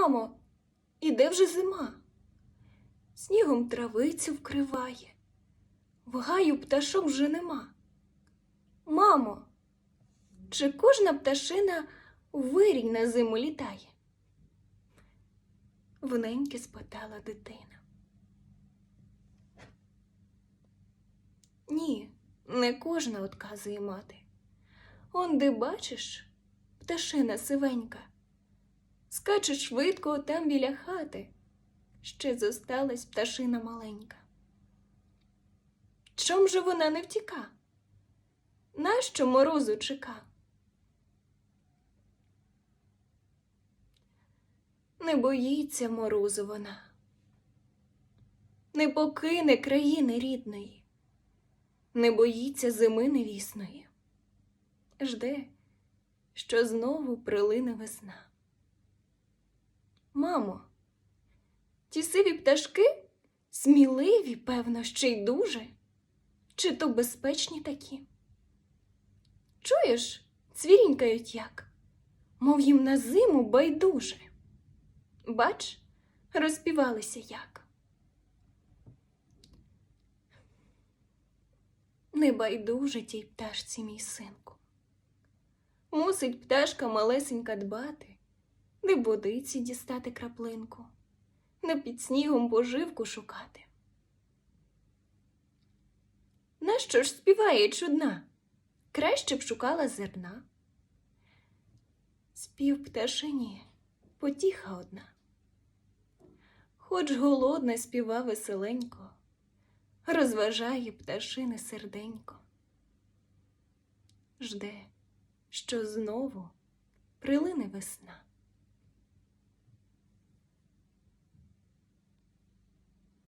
Мамо, іде вже зима. Снігом травицю вкриває, в гаю пташок вже нема. Мамо, чи кожна пташина вирій на зиму літає? Воненьки спитала дитина. Ні, не кожна отказує мати. Он де бачиш, пташина сивенька, скаче швидко там біля хати, ще зосталась пташина маленька. Чом же вона не втіка? Нащо морозу чека? Не боїться морозу вона, не покине країни рідної, не боїться зими невісної, жде, що знову прилине весна. Мамо, ті сиві пташки сміливі, певно, ще й дуже, чи то безпечні такі? Чуєш, цвірінькають як, мов їм на зиму байдуже. Бач, розпівалися як. Не байдуже тій пташці, мій синку. Мусить пташка малесенька дбати, не в водиці дістати краплинку, не під снігом поживку шукати. Нащо ж співає чудна? Краще б шукала зерна. Спів пташині потіха одна. Хоч голодна співа веселенько, розважає пташине серденько. Жде, що знову прилине весна.